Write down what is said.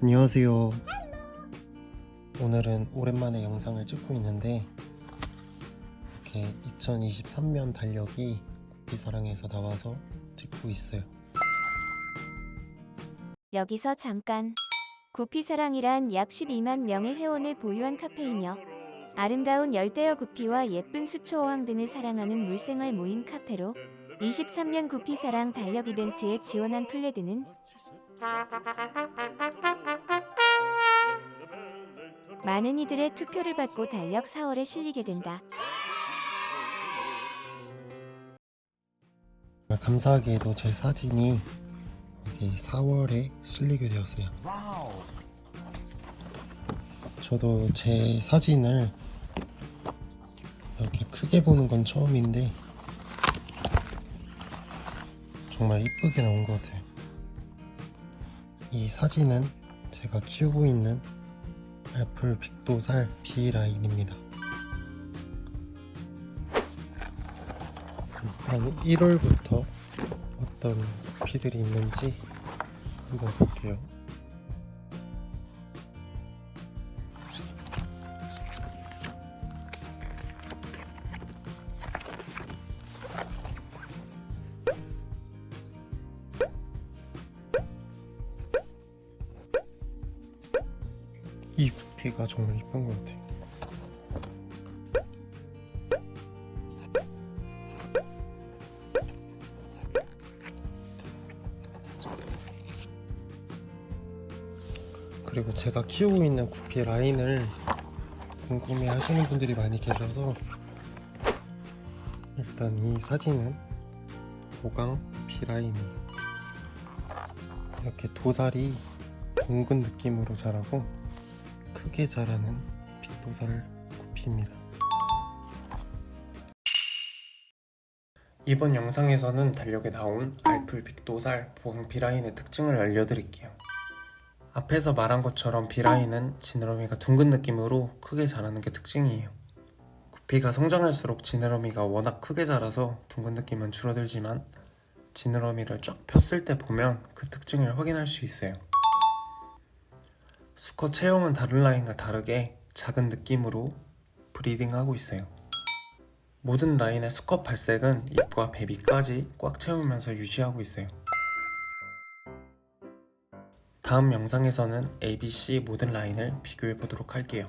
안녕하세요. 오늘은 오랜만에 영상을 찍고 있는데 이렇게 2023년 달력이 구피사랑에서 나와서 찍고 있어요. 여기서 잠깐. 구피사랑이란 약 12만 명의 회원을 보유한 카페이며 아름다운 열대어 구피와 예쁜 수초어항 등을 사랑하는 물생활 모임 카페로 23년 구피사랑 달력 이벤트에 지원한 플레드는 많은 이들의 투표를 받고 달력 4월에 실리게 된다. 감사하게도 제 사진이 여기 4월에 실리게 되었어요. 저도 제 사진을 이렇게 크게 보는 건 처음인데 정말 이쁘게 나온 것 같아요. 이 사진은 제가 키우고 있는 애플 빅도살 B라인입니다. 일단 1월부터 어떤 구피들이 있는지 한번 볼게요. 이 구피가 정말 이쁜 것 같아요. 그리고 제가 키우고 있는 구피 라인을 궁금해 하시는 분들이 많이 계셔서 일단 이 사진은 보강 비라인이에요. 이렇게 도살이 둥근 느낌으로 자라고 크게 자라는 빅도살 구피입니다. 이번 영상에서는 달력에 나온 알풀 빅도살 보강 비라인의 특징을 알려드릴게요. 앞에서 말한 것처럼 비라인은 지느러미가 둥근 느낌으로 크게 자라는 게 특징이에요. 구피가 성장할수록 지느러미가 워낙 크게 자라서 둥근 느낌은 줄어들지만 지느러미를 쫙 폈을 때 보면 그 특징을 확인할 수 있어요. 수컷 체형은 다른 라인과 다르게 작은 느낌으로 브리딩하고 있어요. 모든 라인의 수컷 발색은 입과 배 밑까지 꽉 채우면서 유지하고 있어요. 다음 영상에서는 ABC 모든 라인을 비교해 보도록 할게요.